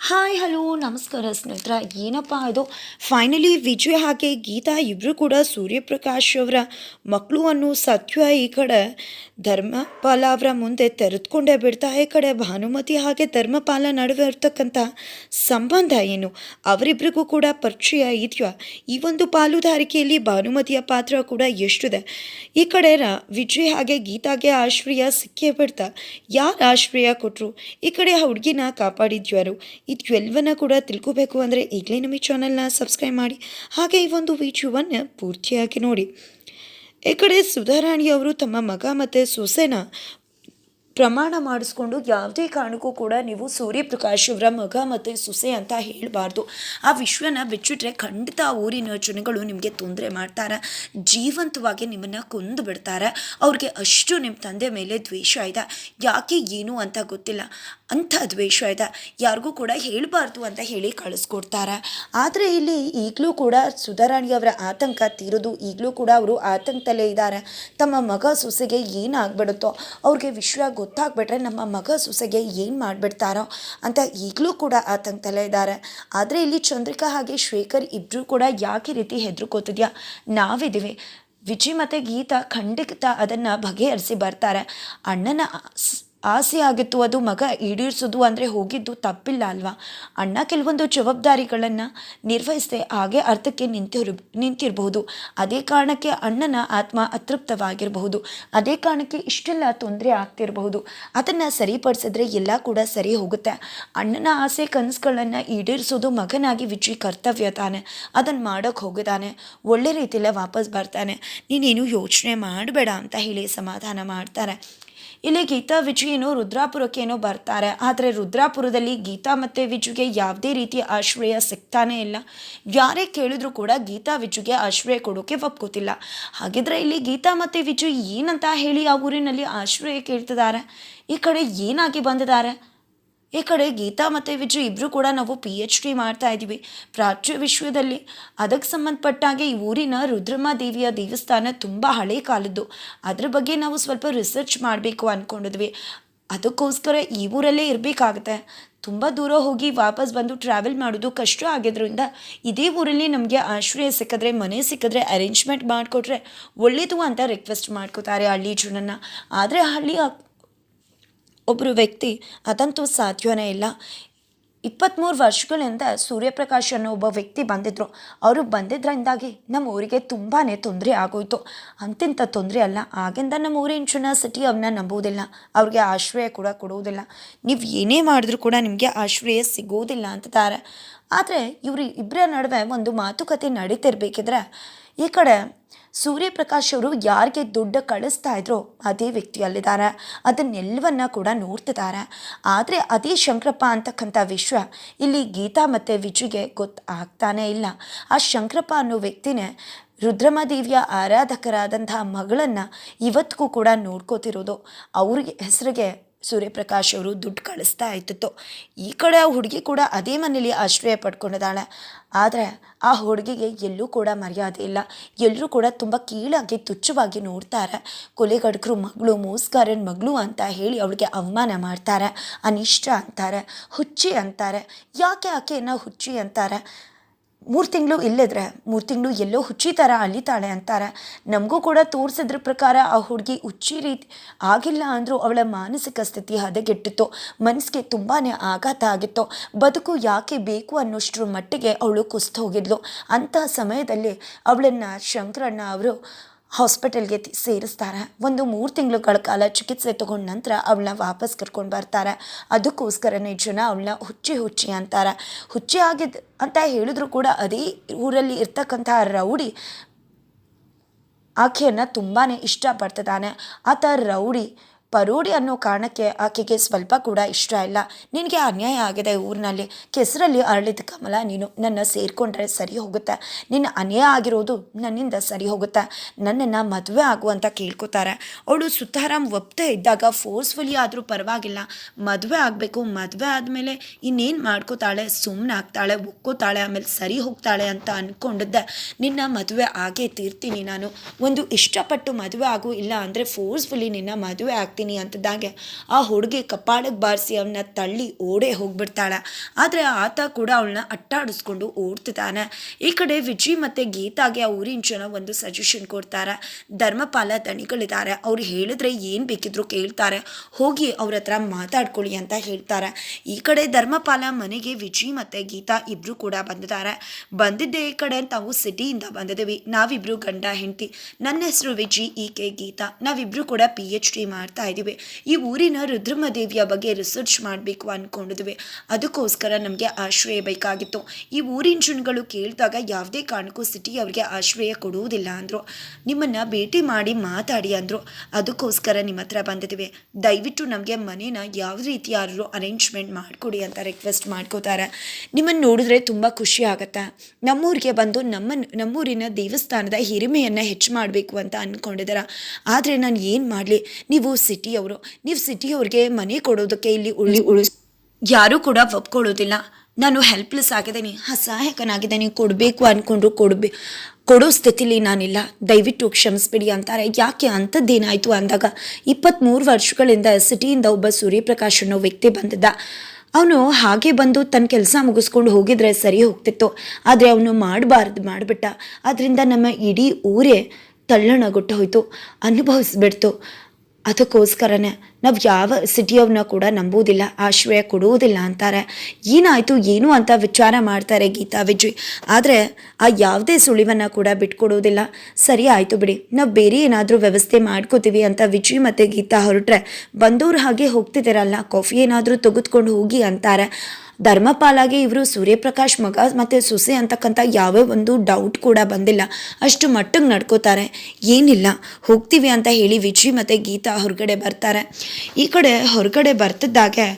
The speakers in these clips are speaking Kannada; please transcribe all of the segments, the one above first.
ಹಾಯ್, ಹಲೋ, ನಮಸ್ಕಾರ ಸ್ನೇಹಿತರ. ಏನಪ್ಪ ಇದು? ಫೈನಲಿ ವಿಜಯ್ ಹಾಗೆ ಗೀತಾ ಇಬ್ಬರು ಕೂಡ ಸೂರ್ಯಪ್ರಕಾಶ್ ಅವರ ಮಕ್ಕಳು ಅನ್ನೋ ಸತ್ಯ ಈ ಕಡೆ ಧರ್ಮಪಾಲ ಅವರ ಮುಂದೆ ತೆರೆದುಕೊಂಡೇ ಬಿಡ್ತಾ ಈ ಕಡೆ. ಭಾನುಮತಿ ಹಾಗೆ ಧರ್ಮಪಾಲ ನಡುವೆ ಇರ್ತಕ್ಕಂಥ ಸಂಬಂಧ ಏನು? ಅವರಿಬ್ಬರಿಗೂ ಕೂಡ ಪರಿಚಯ ಇದೆಯಾ? ಈ ಒಂದು ಪಾಲುದಾರಿಕೆಯಲ್ಲಿ ಭಾನುಮತಿಯ ಪಾತ್ರ ಕೂಡ ಎಷ್ಟಿದೆ? ಈ ಕಡೆ ವಿಜಯ್ ಹಾಗೆ ಗೀತಾಗೆ ಆಶ್ರಯ ಸಿಕ್ಕೇ ಬಿಡ್ತಾ ಯಾರು ಆಶ್ರಯ ಕೊಟ್ಟರು ಈ ಕಡೆ ಹುಡುಗಿನ ಕಾಪಾಡಿದ್ಯಾರು? ಇದು ಎಲ್ಲವನ್ನ ಕೂಡ ತಿಳ್ಕೋಬೇಕು ಅಂದರೆ ಈಗಲೇ ನಮ್ಮ ಈ ಚಾನಲ್ನ ಸಬ್ಸ್ಕ್ರೈಬ್ ಮಾಡಿ, ಹಾಗೆ ಈ ಒಂದು ವಿಡಿಯೋವನ್ನು ಪೂರ್ತಿಯಾಗಿ ನೋಡಿ. ಈ ಕಡೆ ಸುಧಾರಾಣಿ ಅವರು ತಮ್ಮ ಮಗ ಮತ್ತು ಸೊಸೆನ ಪ್ರಮಾಣ ಮಾಡಿಸ್ಕೊಂಡು ಯಾವುದೇ ಕಾರಣಕ್ಕೂ ಕೂಡ ನೀವು ಸೂರ್ಯಪ್ರಕಾಶ್ ಅವರ ಮಗ ಮತ್ತು ಸೊಸೆ ಅಂತ ಹೇಳಬಾರ್ದು. ಆ ವಿಶ್ವನ ಬಿಚ್ಚಿಟ್ರೆ ಖಂಡಿತ ಊರಿನ ಜನಗಳು ನಿಮಗೆ ತೊಂದರೆ ಮಾಡ್ತಾರೆ. ಜೀವಂತವಾಗಿ ನಿಮ್ಮನ್ನು ಕೊಂದು ಬಿಡ್ತಾರೆ. ಅವ್ರಿಗೆ ಅಷ್ಟು ನಿಮ್ಮ ತಂದೆ ಮೇಲೆ ದ್ವೇಷ ಇದೆ. ಯಾಕೆ ಏನು ಅಂತ ಗೊತ್ತಿಲ್ಲ. ಅಂಥ ದ್ವೇಷ ಇದೆ. ಯಾರಿಗೂ ಕೂಡ ಹೇಳಬಾರ್ದು ಅಂತ ಹೇಳಿ ಕಳಿಸ್ಕೊಡ್ತಾರೆ. ಆದರೆ ಇಲ್ಲಿ ಈಗಲೂ ಕೂಡ ಸುಧಾರಾಣಿಯವರ ಆತಂಕ ತೀರೋದು. ಈಗಲೂ ಕೂಡ ಅವರು ಆತಂಕದಲ್ಲೇ ಇದ್ದಾರೆ. ತಮ್ಮ ಮಗ ಸೊಸೆಗೆ ಏನಾಗ್ಬಿಡುತ್ತೋ ಅವ್ರಿಗೆ ವಿಶ್ವ ಗೊತ್ತಾಗ್ಬಿಟ್ರೆ ನಮ್ಮ ಮಗ ಸೊಸೆಗೆ ಏನು ಮಾಡಿಬಿಡ್ತಾರೋ ಅಂತ ಈಗಲೂ ಕೂಡ ಆತಂಕದಲ್ಲೇ ಇದ್ದಾರೆ. ಆದರೆ ಇಲ್ಲಿ ಚಂದ್ರಿಕಾ ಹಾಗೆ ಶ್ವೇಕರ್ ಇಬ್ಬರೂ ಕೂಡ ಯಾಕೆ ರೀತಿ ಹೆದರ್ಕೋತಿದ್ಯಾ? ನಾವಿದ್ದೀವಿ. ವಿಜಯ್ ಮತ್ತು ಗೀತಾ ಖಂಡಿತ ಅದನ್ನು ಬಗೆಹರಿಸಿ ಬರ್ತಾರೆ. ಅಣ್ಣನ ಆಸೆ ಆಗಿತ್ತು ಅದು ಮಗ ಈಡೇರಿಸೋದು ಅಂದರೆ ಹೋಗಿದ್ದು ತಪ್ಪಿಲ್ಲ ಅಲ್ವಾ? ಅಣ್ಣ ಕೆಲವೊಂದು ಜವಾಬ್ದಾರಿಗಳನ್ನು ನಿರ್ವಹಿಸದೆ ಹಾಗೆ ಅರ್ಥಕ್ಕೆ ನಿಂತಿರು ನಿಂತಿರಬಹುದು. ಅದೇ ಕಾರಣಕ್ಕೆ ಅಣ್ಣನ ಆತ್ಮ ಅತೃಪ್ತವಾಗಿರಬಹುದು. ಅದೇ ಕಾರಣಕ್ಕೆ ಇಷ್ಟೆಲ್ಲ ತೊಂದರೆ ಆಗ್ತಿರಬಹುದು. ಅದನ್ನು ಸರಿಪಡಿಸಿದ್ರೆ ಎಲ್ಲ ಕೂಡ ಸರಿ ಹೋಗುತ್ತೆ. ಅಣ್ಣನ ಆಸೆ ಕನಸುಗಳನ್ನು ಈಡೇರಿಸೋದು ಮಗನಾಗಿ ವಿಜಯ್ ಕರ್ತವ್ಯ ತಾನೆ. ಅದನ್ನು ಮಾಡೋಕ್ಕೆ ಹೋಗಿದ್ದಾನೆ. ಒಳ್ಳೆ ರೀತಿಯಲ್ಲೇ ವಾಪಸ್ ಬರ್ತಾನೆ. ನೀನೇನು ಯೋಚನೆ ಮಾಡಬೇಡ ಅಂತ ಹೇಳಿ ಸಮಾಧಾನ ಮಾಡ್ತಾರೆ. ಇಲ್ಲಿ ಗೀತಾ ರುದ್ರಾಪುರಕ್ಕೆ ರುದ್ರಾಪುರಕ್ಕೇನೋ ಬರ್ತಾರೆ. ಆದರೆ ರುದ್ರಾಪುರದಲ್ಲಿ ಗೀತಾ ಮತ್ತು ವಿಜುಗೆ ಯಾವುದೇ ರೀತಿಯ ಆಶ್ರಯ ಸಿಗ್ತಾನೇ ಇಲ್ಲ. ಯಾರೇ ಕೇಳಿದ್ರು ಕೂಡ ಗೀತಾ ವಿಜುಗೆ ಆಶ್ರಯ ಕೊಡೋಕೆ ಒಪ್ಕೋತಿಲ್ಲ. ಹಾಗಿದ್ರೆ ಇಲ್ಲಿ ಗೀತಾ ಮತ್ತು ವಿಜು ಏನಂತ ಹೇಳಿ ಆ ಊರಿನಲ್ಲಿ ಆಶ್ರಯ ಕೇಳ್ತಿದ್ದಾರೆ? ಈ ಕಡೆ ಏನಾಗಿ ಬಂದಿದ್ದಾರೆ? ಈ ಕಡೆ ಗೀತಾ ಮತ್ತು ವಿಜಯ್ ಇಬ್ಬರು ಕೂಡ ನಾವು ಪಿ ಎಚ್ ಡಿ ಮಾಡ್ತಾ ಇದ್ದೀವಿ ಪ್ರಾಚ್ಯ ವಿಶ್ವದಲ್ಲಿ. ಅದಕ್ಕೆ ಸಂಬಂಧಪಟ್ಟಾಗೆ ಈ ಊರಿನ ರುದ್ರಮ್ಮ ದೇವಿಯ ದೇವಸ್ಥಾನ ತುಂಬ ಹಳೆ ಕಾಲದ್ದು. ಅದ್ರ ಬಗ್ಗೆ ನಾವು ಸ್ವಲ್ಪ ರಿಸರ್ಚ್ ಮಾಡಬೇಕು ಅಂದ್ಕೊಂಡಿದ್ವಿ ಅದಕ್ಕೋಸ್ಕರ ಈ ಊರಲ್ಲೇ ಇರಬೇಕಾಗತ್ತೆ. ತುಂಬ ದೂರ ಹೋಗಿ ವಾಪಸ್ ಬಂದು ಟ್ರಾವೆಲ್ ಮಾಡೋದು ಕಷ್ಟ ಆಗಿದ್ದರಿಂದ ಇದೇ ಊರಲ್ಲಿ ನಮಗೆ ಆಶ್ರಯ ಸಿಕ್ಕಿದ್ರೆ, ಮನೆ ಸಿಕ್ಕಿದ್ರೆ ಅರೇಂಜ್ಮೆಂಟ್ ಮಾಡಿಕೊಟ್ರೆ ಒಳ್ಳೆಯದು ಅಂತ ರಿಕ್ವೆಸ್ಟ್ ಮಾಡ್ಕೋತಾರೆ ಹಳ್ಳಿ ಜನನ ಆದರೆ ಹಳ್ಳಿ ಒಬ್ಬರು ವ್ಯಕ್ತಿ ಅದಂತೂ ಸಾಧ್ಯವೇ ಇಲ್ಲ. ಇಪ್ಪತ್ತ್ಮೂರು ವರ್ಷಗಳಿಂದ ಸೂರ್ಯಪ್ರಕಾಶ್ ಅನ್ನೋ ಒಬ್ಬ ವ್ಯಕ್ತಿ ಬಂದಿದ್ದರು ಅವರು ಬಂದಿದ್ದರಿಂದಾಗಿ ನಮ್ಮ ಊರಿಗೆ ತುಂಬಾ ತೊಂದರೆ ಆಗೋಯ್ತು. ಅಂತಿಂಥ ತೊಂದರೆ ಅಲ್ಲ, ಆಗಿಂದ ನಮ್ಮ ಊರಿನ ಸಿಟಿ ಅವನ್ನ ನಂಬೋದಿಲ್ಲ ಅವ್ರಿಗೆ ಆಶ್ರಯ ಕೂಡ ಕೊಡುವುದಿಲ್ಲ. ನೀವು ಏನೇ ಮಾಡಿದ್ರೂ ಕೂಡ ನಿಮಗೆ ಆಶ್ರಯ ಸಿಗೋದಿಲ್ಲ ಅಂತಾರೆ ಆದರೆ ಇವರು ಇಬ್ಬರ ನಡುವೆ ಒಂದು ಮಾತುಕತೆ ನಡೀತಿರ್ಬೇಕಿದ್ರೆ ಈ ಕಡೆ ಸೂರ್ಯಪ್ರಕಾಶ್ ಅವರು ಯಾರಿಗೆ ದುಡ್ಡು ಕಳಿಸ್ತಾ ಇದ್ರೋ ಅದೇ ವ್ಯಕ್ತಿ ಅಲ್ಲಿದ್ದಾರೆ. ಅದನ್ನೆಲ್ಲವನ್ನ ಕೂಡ ನೋಡ್ತಿದ್ದಾರೆ. ಆದರೆ ಅದೇ ಶಂಕರಪ್ಪ ಅಂತಕ್ಕಂಥ ವಿಶ್ವ ಇಲ್ಲಿ ಗೀತಾ ಮತ್ತು ವಿಜುಗೆ ಗೊತ್ತಾಗ್ತಾನೇ ಇಲ್ಲ. ಆ ಶಂಕರಪ್ಪ ಅನ್ನೋ ವ್ಯಕ್ತಿನೇ ರುದ್ರಮದೇವಿಯ ಆರಾಧಕರಾದಂತಹ ಮಗಳನ್ನು ಇವತ್ತಿಗೂ ಕೂಡ ನೋಡ್ಕೋತಿರೋದು. ಅವ್ರಿಗೆ ಹೆಸರಿಗೆ ಸೂರ್ಯಪ್ರಕಾಶ್ ಅವರು ದುಡ್ಡು ಕಳಿಸ್ತಾ ಇರ್ತಿತ್ತು ಈ ಕಡೆ ಆ ಹುಡುಗಿ ಕೂಡ ಅದೇ ಮನೇಲಿ ಆಶ್ರಯ ಪಡ್ಕೊಂಡಿದ್ದಾಳೆ. ಆದರೆ ಆ ಹುಡುಗಿಗೆ ಎಲ್ಲೂ ಕೂಡ ಮರ್ಯಾದೆ ಇಲ್ಲ. ಎಲ್ಲರೂ ಕೂಡ ತುಂಬ ಕೀಳಾಗಿ, ತುಚ್ಛವಾಗಿ ನೋಡ್ತಾರೆ. ಕೊಲೆಗಡಕರು ಮಗಳು, ಮೋಸ್ಗಾರನ ಮಗಳು ಅಂತ ಹೇಳಿ ಅವಳಿಗೆ ಅವಮಾನ ಮಾಡ್ತಾರೆ. ಅನಿಷ್ಟ ಅಂತಾರೆ, ಹುಚ್ಚಿ ಅಂತಾರೆ. ಯಾಕೆ ಆಕೆಯನ್ನು ಹುಚ್ಚಿ ಅಂತಾರೆ? ಮೂರು ತಿಂಗಳು ಇಲ್ಲದ್ರೆ, ಮೂರು ತಿಂಗಳು ಎಲ್ಲೋ ಹುಚ್ಚಿ ಥರ ಅಲಿತಾಳೆ ಅಂತಾರೆ. ನಮಗೂ ಕೂಡ ತೋರಿಸಿದ್ರ ಪ್ರಕಾರ ಆ ಹುಡುಗಿ ಹುಚ್ಚಿ ರೀತಿ ಆಗಿಲ್ಲ ಅಂದರೂ ಅವಳ ಮಾನಸಿಕ ಸ್ಥಿತಿ ಹದಗೆಟ್ಟಿತ್ತು. ಮನಸ್ಸಿಗೆ ತುಂಬಾ ಆಘಾತ ಆಗಿತ್ತು. ಬದುಕು ಯಾಕೆ ಬೇಕು ಅನ್ನೋಷ್ಟ್ರ ಮಟ್ಟಿಗೆ ಅವಳು ಕುಸ್ತು ಹೋಗಿದ್ಲು. ಅಂತಹ ಸಮಯದಲ್ಲಿ ಅವಳನ್ನು ಶಂಕರಣ್ಣ ಅವರು ಹಾಸ್ಪಿಟಲ್ಗೆ ಸೇರಿಸ್ತಾರೆ. ಒಂದು ಮೂರು ತಿಂಗಳುಗಳ ಕಾಲ ಚಿಕಿತ್ಸೆ ತಗೊಂಡ ನಂತರ ಅವಳನ್ನ ವಾಪಸ್ ಕರ್ಕೊಂಡು ಬರ್ತಾರೆ. ಅದಕ್ಕೋಸ್ಕರನೇ ಜನ ಅವಳನ್ನ ಹುಚ್ಚಿ ಹುಚ್ಚಿ ಅಂತಾರೆ. ಹುಚ್ಚಿ ಆಗಿದ್ದು ಅಂತ ಹೇಳಿದ್ರು ಕೂಡ ಅದೇ ಊರಲ್ಲಿ ಇರ್ತಕ್ಕಂಥ ರೌಡಿ ಆಕೆಯನ್ನು ತುಂಬಾ ಇಷ್ಟಪಡ್ತಿದ್ದಾನೆ. ಆತ ರೌಡಿ ಪರೋಡಿ ಅನ್ನೋ ಕಾರಣಕ್ಕೆ ಆಕೆಗೆ ಸ್ವಲ್ಪ ಕೂಡ ಇಷ್ಟ ಇಲ್ಲ. ನಿನಗೆ ಅನ್ಯಾಯ ಆಗಿದೆ ಊರಿನಲ್ಲಿ. ಕೆಸರಲ್ಲಿ ಅರಳಿದ ಕಮಲ, ನೀನು ನನ್ನ ಸೇರಿಕೊಂಡ್ರೆ ಸರಿ ಹೋಗುತ್ತೆ. ನಿನ್ನ ಅನ್ಯಾಯ ಆಗಿರೋದು ನನ್ನಿಂದ ಸರಿ ಹೋಗುತ್ತೆ. ನನ್ನನ್ನು ಮದುವೆ ಆಗುವಂತ ಕೇಳ್ಕೊತಾರೆ. ಅವಳು ಸುತ್ತಾರಾಮ್ ಒಪ್ತೇ ಇದ್ದಾಗ ಫೋರ್ಸ್ಫುಲಿ ಆದರೂ ಪರವಾಗಿಲ್ಲ. ಮದುವೆ ಆಗಬೇಕು, ಮದುವೆ ಆದಮೇಲೆ ಇನ್ನೇನು ಮಾಡ್ಕೋತಾಳೆ ಸುಮ್ಮನೆ ಆಗ್ತಾಳೆ ಒಕ್ಕೋತಾಳೆ ಆಮೇಲೆ ಸರಿ ಹೋಗ್ತಾಳೆ ಅಂತ ಅಂದ್ಕೊಂಡಿದ್ದೆ ನಿನ್ನ ಮದುವೆ ಆಗೇ ತೀರ್ತೀನಿ ನಾನು. ಒಂದು ಇಷ್ಟಪಟ್ಟು ಮದುವೆ ಆಗು ಇಲ್ಲ ಅಂದರೆ ಫೋರ್ಸ್ಫುಲಿ ನಿನ್ನ ಮದುವೆ ಆಗ್ತೀನಿ. ಹಾಕ್ತೀನಿ ಅಂತದಾಗೆ ಆ ಹುಡುಗಿ ಕಪಾಳಕ್ಕೆ ಬಾರಿಸಿ ಅವನ್ನ ತಳ್ಳಿ ಓಡೇ ಹೋಗ್ಬಿಡ್ತಾಳೆ. ಆದರೆ ಆತ ಕೂಡ ಅವಳನ್ನ ಅಟ್ಟಾಡಿಸ್ಕೊಂಡು ಓಡ್ತಿದ್ದಾನೆ. ಈ ಕಡೆ ವಿಜಿ ಮತ್ತು ಗೀತಾಗೆ ಆ ಊರಿನ ಜನ ಒಂದು ಸಜೆಷನ್ ಕೊಡ್ತಾರೆ. ಧರ್ಮಪಾಲ ದಣಿಗಳಿದ್ದಾರೆ. ಅವ್ರು ಹೇಳಿದ್ರೆ ಏನು ಬೇಕಿದ್ರು ಕೇಳ್ತಾರೆ. ಹೋಗಿ ಅವ್ರ ಹತ್ರ ಮಾತಾಡ್ಕೊಳ್ಳಿ ಅಂತ ಹೇಳ್ತಾರೆ. ಈ ಕಡೆ ಧರ್ಮಪಾಲ ಮನೆಗೆ ವಿಜಿ ಮತ್ತು ಗೀತಾ ಇಬ್ಬರು ಕೂಡ ಬಂದಿದ್ದಾರೆ. ಬಂದಿದ್ದೆ ಈ ಕಡೆ ತಾವು ಸಿಟಿಯಿಂದ ಬಂದಿದ್ದೀವಿ. ನಾವಿಬ್ರು ಗಂಡ ಹೆಂಡತಿ. ನನ್ನ ಹೆಸರು ವಿಜಿ, ಈಕೆ ಗೀತಾ. ನಾವಿಬ್ರು ಕೂಡ ಪಿ ಎಚ್ ಡಿ ಮಾಡ್ತಾ ಇದ್ದೀವಿ. ಈ ಊರಿನ ರುದ್ರಮದೇವಿಯ ಬಗ್ಗೆ ರಿಸರ್ಚ್ ಮಾಡಬೇಕು ಅಂದ್ಕೊಂಡಿದ್ವಿ ಅದಕ್ಕೋಸ್ಕರ ನಮಗೆ ಆಶ್ರಯ ಬೇಕಾಗಿತ್ತು. ಈ ಊರಿನ ಜನಗಳು ಕೇಳಿದಾಗ ಯಾವುದೇ ಕಾರಣಕ್ಕೂ ಸಿಟಿ ಅವರಿಗೆ ಆಶ್ರಯ ಕೊಡುವುದಿಲ್ಲ ಅಂದರು. ನಿಮ್ಮನ್ನು ಭೇಟಿ ಮಾಡಿ ಮಾತಾಡಿ ಅಂದರು. ಅದಕ್ಕೋಸ್ಕರ ನಿಮ್ಮ ಹತ್ರ ಬಂದಿದ್ದೀವಿ ದಯವಿಟ್ಟು ನಮಗೆ ಮನೇನ ಯಾವ ರೀತಿಯಾದರೂ ಅರೇಂಜ್ಮೆಂಟ್ ಮಾಡಿಕೊಡಿ ಅಂತ ರಿಕ್ವೆಸ್ಟ್ ಮಾಡ್ಕೋತಾರೆ. ನಿಮ್ಮನ್ನು ನೋಡಿದ್ರೆ ತುಂಬ ಖುಷಿ ಆಗುತ್ತೆ. ನಮ್ಮೂರಿಗೆ ಬಂದು ನಮ್ಮ ನಮ್ಮೂರಿನ ದೇವಸ್ಥಾನದ ಹಿರಿಮೆಯನ್ನು ಹೆಚ್ಚು ಮಾಡಬೇಕು ಅಂತ ಅಂದ್ಕೊಂಡಿದ್ದಾರೆ ಆದರೆ ನಾನು ಏನು ಮಾಡಲಿ? ನೀವು ಸಿಟಿಯವರು ನೀವು ಸಿಟಿಯವ್ರಿಗೆ ಮನೆ ಕೊಡೋದಕ್ಕೆ ಇಲ್ಲಿ ಉಳಿ ಉಳಿಸ್ ಯಾರೂ ಕೂಡ ಒಪ್ಕೊಳ್ಳೋದಿಲ್ಲ. ನಾನು ಹೆಲ್ಪ್ಲೆಸ್ ಆಗಿದ್ದೀನಿ. ಅಸಹಾಯಕನಾಗಿದ್ದೀನಿ. ಕೊಡಬೇಕು ಅಂದ್ಕೊಂಡ್ರು ಕೊಡ್ಬೇ ಕೊಡೋ ಸ್ಥಿತಿಲಿ ನಾನಿಲ್ಲ. ದಯವಿಟ್ಟು ಕ್ಷಮಿಸ್ಬಿಡಿ ಅಂತಾರೆ. ಯಾಕೆ ಅಂಥದ್ದೇನಾಯಿತು ಅಂದಾಗ ಇಪ್ಪತ್ತ್ಮೂರು ವರ್ಷಗಳಿಂದ ಸಿಟಿಯಿಂದ ಒಬ್ಬ ಸೂರ್ಯಪ್ರಕಾಶ್ ಅನ್ನೋ ವ್ಯಕ್ತಿ ಬಂದಿದ್ದ. ಅವನು ಹಾಗೆ ಬಂದು ತನ್ನ ಕೆಲಸ ಮುಗಿಸ್ಕೊಂಡು ಹೋಗಿದ್ರೆ ಸರಿ ಹೋಗ್ತಿತ್ತು. ಆದರೆ ಅವನು ಮಾಡಬಾರ್ದು ಮಾಡಿಬಿಟ್ಟ. ಅದರಿಂದ ನಮ್ಮ ಇಡೀ ಊರೇ ತಲ್ಲಣಗೊಟ್ಟು ಹೋಯಿತು. ಅನುಭವಿಸ್ಬಿಡ್ತು. ಅದಕ್ಕೋಸ್ಕರನೇ ನಾವು ಯಾವ ಸಿಟಿಯವ್ರನ್ನ ಕೂಡ ನಂಬೋದಿಲ್ಲ ಆಶ್ರಯ ಕೊಡುವುದಿಲ್ಲ ಅಂತಾರೆ. ಏನಾಯಿತು, ಏನು ಅಂತ ವಿಚಾರ ಮಾಡ್ತಾರೆ ಗೀತಾ ವಿಜಯ್. ಆದರೆ ಆ ಯಾವುದೇ ಸುಳಿವನ್ನು ಕೂಡ ಬಿಟ್ಕೊಡುವುದಿಲ್ಲ ಸರಿ, ಆಯಿತು ಬಿಡಿ. ನಾವು ಬೇರೆ ಏನಾದರೂ ವ್ಯವಸ್ಥೆ ಮಾಡ್ಕೋತೀವಿ ಅಂತ ವಿಜಯ್ ಮತ್ತು ಗೀತಾ ಹೊರಟ್ರೆ ಬಂದೋರು ಹಾಗೆ ಹೋಗ್ತಿದ್ದೀರಲ್ಲ, ಕಾಫಿ ಏನಾದರೂ ತೆಗೆದುಕೊಂಡು ಹೋಗಿ ಅಂತಾರೆ. ಧರ್ಮಪಾಲಾಗೆ ಇವರು ಸೂರ್ಯಪ್ರಕಾಶ್ ಮಗ ಮತ್ತು ಸೊಸೆ ಅಂತಕ್ಕಂಥ ಯಾವ ಒಂದು ಡೌಟ್ ಕೂಡ ಬಂದಿಲ್ಲ. ಅಷ್ಟು ಮಟ್ಟಿಗೆ ನಡ್ಕೋತಾರೆ. ಏನಿಲ್ಲ, ಹೋಗ್ತೀವಿ ಅಂತ ಹೇಳಿ ವಿಜಿ ಮತ್ತು ಗೀತಾ ಹೊರಗಡೆ ಬರ್ತಾರೆ. ಈ ಕಡೆ ಹೊರಗಡೆ ಬರ್ತಿದ್ದಾಗೆ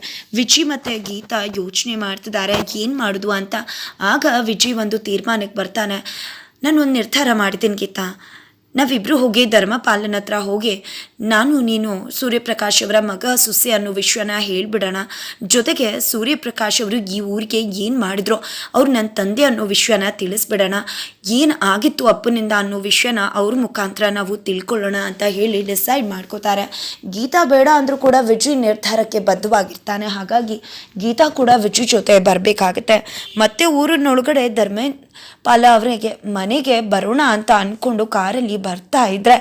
ವಿಜಿ ಮತ್ತು ಗೀತಾ ಯೋಚನೆ ಮಾಡ್ತಿದ್ದಾರೆ, ಏನು ಮಾಡೋದು ಅಂತ. ಆಗ ವಿಜಿ ಒಂದು ತೀರ್ಮಾನಕ್ಕೆ ಬರ್ತಾನೆ. ನಾನು ಒಂದು ನಿರ್ಧಾರ ಮಾಡ್ತೀನಿ ಗೀತಾ. ನಾವಿಬ್ಬರು ಹೋಗಿ ಧರ್ಮಪಾಲನ ಹತ್ರ ಹೋಗಿ. ನಾನು ನೀನು ಸೂರ್ಯಪ್ರಕಾಶ್ ಅವರ ಮಗ ಸುಸೆ ಅನ್ನೋ ವಿಷಯನ ಹೇಳಿಬಿಡೋಣ. ಜೊತೆಗೆ ಸೂರ್ಯಪ್ರಕಾಶ್ ಅವರು ಈ ಊರಿಗೆ ಏನು ಮಾಡಿದ್ರು? ಅವ್ರು ನನ್ನ ತಂದೆ ಅನ್ನೋ ವಿಷಯನ ತಿಳಿಸ್ಬಿಡೋಣ. ಏನು ಆಗಿತ್ತು ಅಪ್ಪನಿಂದ ಅನ್ನೋ ವಿಷಯನ ಅವ್ರ ಮುಖಾಂತರ ನಾವು ತಿಳ್ಕೊಳ್ಳೋಣ ಅಂತ ಹೇಳಿ ಡಿಸೈಡ್ ಮಾಡ್ಕೋತಾರೆ. ಗೀತಾ ಬೇಡ ಅಂದರೂ ಕೂಡ ವಿಜಯ್ ನಿರ್ಧಾರಕ್ಕೆ ಬದ್ಧವಾಗಿರ್ತಾನೆ. ಹಾಗಾಗಿ ಗೀತಾ ಕೂಡ ವಿಜಯ್ ಜೊತೆ ಬರಬೇಕಾಗತ್ತೆ. ಮತ್ತೆ ಊರಿನೊಳಗಡೆ ಧರ್ಮೇ ಪಾಲ ಅವರಿಗೆ ಮನೆಗೆ ಬರೋಣ ಅಂತ ಅಂದ್ಕೊಂಡು ಕಾರಲ್ಲಿ ಬರ್ತಾ ಇದ್ರೆ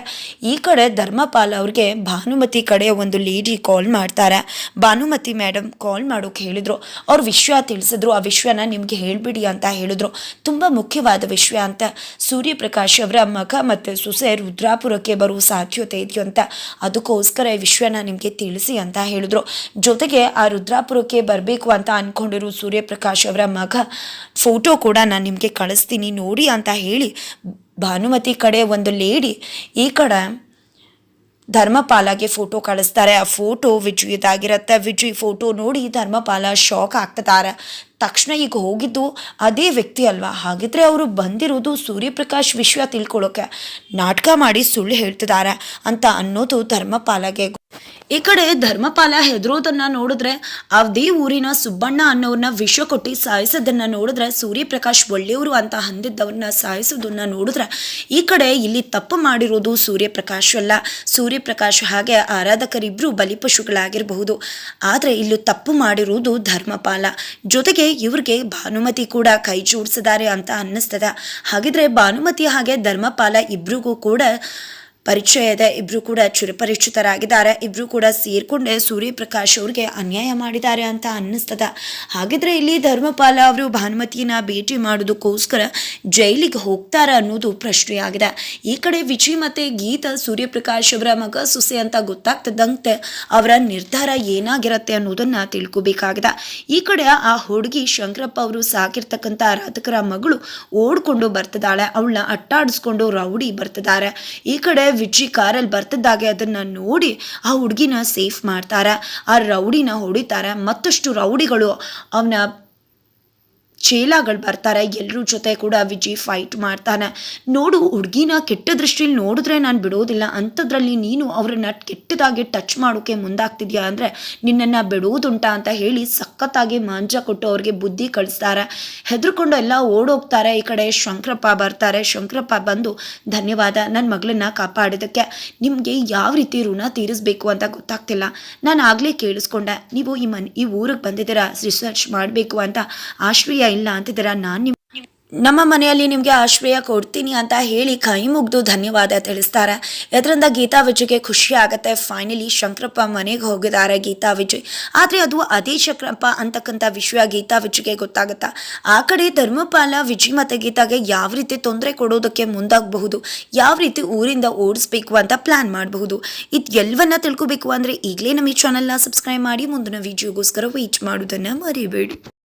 ಈ ಕಡೆ ಧರ್ಮಪಾಲ್ ಅವ್ರಿಗೆ ಭಾನುಮತಿ ಕಡೆ ಒಂದು ಲೇಡಿ ಕಾಲ್ ಮಾಡ್ತಾರೆ. ಭಾನುಮತಿ ಮೇಡಮ್ ಕಾಲ್ ಮಾಡೋಕೆ ಹೇಳಿದ್ರು. ಅವ್ರ ವಿಷಯ ತಿಳಿಸಿದ್ರು. ಆ ವಿಷಯನ ನಿಮಗೆ ಹೇಳಿಬಿಡಿ ಅಂತ ಹೇಳಿದ್ರು. ತುಂಬ ಮುಖ್ಯವಾದ ವಿಷಯ ಅಂತ ಸೂರ್ಯಪ್ರಕಾಶ್ ಅವರ ಮಗ ಮತ್ತು ಸೊಸೆ ರುದ್ರಾಪುರಕ್ಕೆ ಬರುವ ಸಾಧ್ಯತೆ ಇದೆಯೋ ಅಂತ ಅದಕ್ಕೋಸ್ಕರ ಈ ವಿಷಯನ ನಿಮಗೆ ತಿಳಿಸಿ ಅಂತ ಹೇಳಿದ್ರು. ಜೊತೆಗೆ ಆ ರುದ್ರಾಪುರಕ್ಕೆ ಬರಬೇಕು ಅಂತ ಅಂದ್ಕೊಂಡಿರೋ ಸೂರ್ಯಪ್ರಕಾಶ್ ಅವರ ಮಗ ಫೋಟೋ ಕೂಡ ನಾನು ನಿಮಗೆ ಕಳಿಸ್ತೀನಿ ನೋಡಿ ಅಂತ ಹೇಳಿ ಭಾನುಮತಿ ಕಡೆ ಒಂದು ಲೇಡಿ ಈ ಕಡೆ ಧರ್ಮಪಾಲಗೆ ಫೋಟೋ ಕಳಿಸ್ತಾರೆ ಆ ಫೋಟೋ ವಿಜಯದಾಗಿರತ್ತೆ. ವಿಜಯ್ ಫೋಟೋ ನೋಡಿ ಧರ್ಮಪಾಲ ಶಾಕ್ ಆಗ್ತಿದ್ದಾರೆ. ತಕ್ಷಣ ಈಗ ಹೋಗಿದ್ದು ಅದೇ ವ್ಯಕ್ತಿ ಅಲ್ವಾ? ಹಾಗಿದ್ರೆ ಅವರು ಬಂದಿರೋದು ಸೂರ್ಯಪ್ರಕಾಶ್ ವಿಶ್ವ ತಿಳ್ಕೊಳ್ಳೋಕೆ. ನಾಟಕ ಮಾಡಿ ಸುಳ್ಳು ಹೇಳ್ತಿದ್ದಾರೆ ಅಂತ ಅನ್ನೋದು ಧರ್ಮಪಾಲಗೆ ಈ ಕಡೆ ಧರ್ಮಪಾಲ ಹೆದರೋದನ್ನ ನೋಡಿದ್ರೆ ಅದೇ ಊರಿನ ಸುಬ್ಬಣ್ಣ ಅನ್ನೋರ್ನ ವಿಷ ಕೊಟ್ಟಿ ಸಾಯಿಸೋದನ್ನ ನೋಡಿದ್ರೆ, ಸೂರ್ಯಪ್ರಕಾಶ್ ಒಳ್ಳೆಯವರು ಅಂತ ಅಂದಿದ್ದವ್ರನ್ನ ಸಾಯಿಸೋದನ್ನ ನೋಡಿದ್ರೆ, ಈ ಕಡೆ ಇಲ್ಲಿ ತಪ್ಪು ಮಾಡಿರೋದು ಸೂರ್ಯಪ್ರಕಾಶ್ ಅಲ್ಲ. ಸೂರ್ಯಪ್ರಕಾಶ್ ಹಾಗೆ ಆರಾಧಕರಿಬ್ರು ಬಲಿಪಶುಗಳಾಗಿರಬಹುದು. ಆದರೆ ಇಲ್ಲಿ ತಪ್ಪು ಮಾಡಿರುವುದು ಧರ್ಮಪಾಲ. ಜೊತೆಗೆ ಇವ್ರಿಗೆ ಭಾನುಮತಿ ಕೂಡ ಕೈ ಜೋಡಿಸಿದ್ದಾರೆ ಅಂತ ಅನ್ನಿಸ್ತದೆ. ಹಾಗಿದ್ರೆ ಭಾನುಮತಿ ಹಾಗೆ ಧರ್ಮಪಾಲ ಇಬ್ರಿಗೂ ಕೂಡ ಪರಿಚಯ ಇದೆ. ಇಬ್ರು ಕೂಡ ಚಿರಪರಿಚಿತರಾಗಿದ್ದಾರೆ ಇಬ್ರು ಕೂಡ ಸೇರ್ಕೊಂಡೆ ಸೂರ್ಯಪ್ರಕಾಶ್ ಅವ್ರಿಗೆ ಅನ್ಯಾಯ ಮಾಡಿದ್ದಾರೆ ಅಂತ ಅನ್ನಿಸ್ತದ. ಹಾಗಿದ್ರೆ ಇಲ್ಲಿ ಧರ್ಮಪಾಲ ಅವರು ಭಾನುಮತಿಯನ್ನ ಭೇಟಿ ಮಾಡೋದಕ್ಕೋಸ್ಕರ ಜೈಲಿಗೆ ಹೋಗ್ತಾರ ಅನ್ನೋದು ಪ್ರಶ್ನೆಯಾಗಿದೆ. ಈ ಕಡೆ ವಿಜಯ್ ಮತ್ತೆ ಗೀತಾ, ಸೂರ್ಯಪ್ರಕಾಶ್ ಅವರ ಮಗ ಸುಸೆ ಅಂತ ಗೊತ್ತಾಗ್ತದಂತೆ ಅವರ ನಿರ್ಧಾರ ಏನಾಗಿರತ್ತೆ ಅನ್ನೋದನ್ನ ತಿಳ್ಕೊಬೇಕಾಗಿದೆ. ಈ ಕಡೆ ಆ ಹುಡುಗಿ ಶಂಕರಪ್ಪ ಅವರು ಸಾಕಿರ್ತಕ್ಕಂಥ ಆರಾಧಕರ ಮಗಳು ಓಡ್ಕೊಂಡು ಬರ್ತದಾಳೆ ಅವಳನ್ನ ಅಟ್ಟಾಡಿಸ್ಕೊಂಡು ರೌಡಿ ಬರ್ತಿದ್ದಾರೆ. ಈ ಕಡೆ ವಿಜಿ ಕಾರಲ್ಲಿ ಬರ್ತಿದ್ದಾಗೆ ಅದನ್ನ ನೋಡಿ ಆ ಹುಡುಗಿನ ಸೇಫ್ ಮಾಡ್ತಾರೆ. ಆ ರೌಡಿನ ಹೊಡಿತಾರೆ. ಮತ್ತಷ್ಟು ರೌಡಿಗಳು ಅವನ ಚೇಲಾಗಳು ಬರ್ತಾರೆ ಎಲ್ಲರ ಜೊತೆ ಕೂಡ ವಿಜಯ್ ಫೈಟ್ ಮಾಡ್ತಾನೆ. ನೋಡು, ಹುಡುಗಿನ ಕೆಟ್ಟ ದೃಷ್ಟಿಲಿ ನೋಡಿದ್ರೆ ನಾನು ಬಿಡೋದಿಲ್ಲ. ಅಂಥದ್ರಲ್ಲಿ ನೀನು ಅವ್ರನ್ನ ಕೆಟ್ಟದಾಗಿ ಟಚ್ ಮಾಡೋಕ್ಕೆ ಮುಂದಾಗ್ತಿದ್ಯಾ? ಅಂದರೆ ನಿನ್ನನ್ನು ಬಿಡೋದುಂಟ ಅಂತ ಹೇಳಿ ಸಖತ್ತಾಗಿ ಮಾಂಜ ಕೊಟ್ಟು ಅವ್ರಿಗೆ ಬುದ್ಧಿ ಕಳಿಸ್ತಾರೆ. ಹೆದರ್ಕೊಂಡು ಎಲ್ಲ ಓಡೋಗ್ತಾರೆ. ಈ ಕಡೆ ಶಂಕರಪ್ಪ ಬರ್ತಾರೆ. ಶಂಕರಪ್ಪ ಬಂದು, ಧನ್ಯವಾದ ನನ್ನ ಮಗಳನ್ನ ಕಾಪಾಡಿದ್ದಕ್ಕೆ. ನಿಮಗೆ ಯಾವ ರೀತಿ ಋಣ ತೀರಿಸಬೇಕು ಅಂತ ಗೊತ್ತಾಗ್ತಿಲ್ಲ. ನಾನು ಆಗಲೇ ಕೇಳಿಸ್ಕೊಂಡೆ. ನೀವು ಈ ಮನ್, ಈ ಊರಿಗೆ ಬಂದಿದ್ದೀರಾ? ರಿಸರ್ಚ್ ಮಾಡಬೇಕು ಅಂತ ಆಶ್ರಯ ಇಲ್ಲ ಅಂತಿದ್ದೀರಾ? ನಾನು ನಿಮ್ಮ ನಮ್ಮ ಮನೆಯಲ್ಲಿ ನಿಮಗೆ ಆಶ್ರಯ ಕೊಡ್ತೀನಿ ಅಂತ ಹೇಳಿ ಕೈ ಮುಗ್ದು ಧನ್ಯವಾದ ತಿಳಿಸ್ತಾರೆ. ಇದರಿಂದ ಗೀತಾ ವಿಜಯ್ಗೆ ಖುಷಿ ಆಗುತ್ತೆ. ಫೈನಲಿ ಶಂಕರಪ್ಪ ಮನೆಗೆ ಹೋಗಿದ್ದಾರೆ ಗೀತಾ ವಿಜಯ್. ಆದರೆ ಅದು ಅದೇ ಶಂಕರಪ್ಪ ಅಂತಕ್ಕಂಥ ವಿಷಯ ಗೀತಾ ವಿಜಯ್ಗೆ ಗೊತ್ತಾಗುತ್ತಾ? ಆ ಕಡೆ ಧರ್ಮಪಾಲ ವಿಜಯ್ ಮತ್ತು ಗೀತಾಗೆ ಯಾವ ರೀತಿ ತೊಂದರೆ ಕೊಡೋದಕ್ಕೆ ಮುಂದಾಗಬಹುದು? ಯಾವ ರೀತಿ ಊರಿಂದ ಓಡಿಸ್ಬೇಕು ಅಂತ ಪ್ಲಾನ್ ಮಾಡಬಹುದು? ಇದು ಎಲ್ಲವನ್ನ ತಿಳ್ಕೊಬೇಕು ಅಂದರೆ ಈಗಲೇ ನಮ್ಮ ಈ ಚಾನಲ್ನ ಸಬ್ಸ್ಕ್ರೈಬ್ ಮಾಡಿ, ಮುಂದಿನ ವಿಡಿಯೋಗೋಸ್ಕರ ವೀಚ್ ಮಾಡೋದನ್ನು ಮರಿಬೇಡಿ.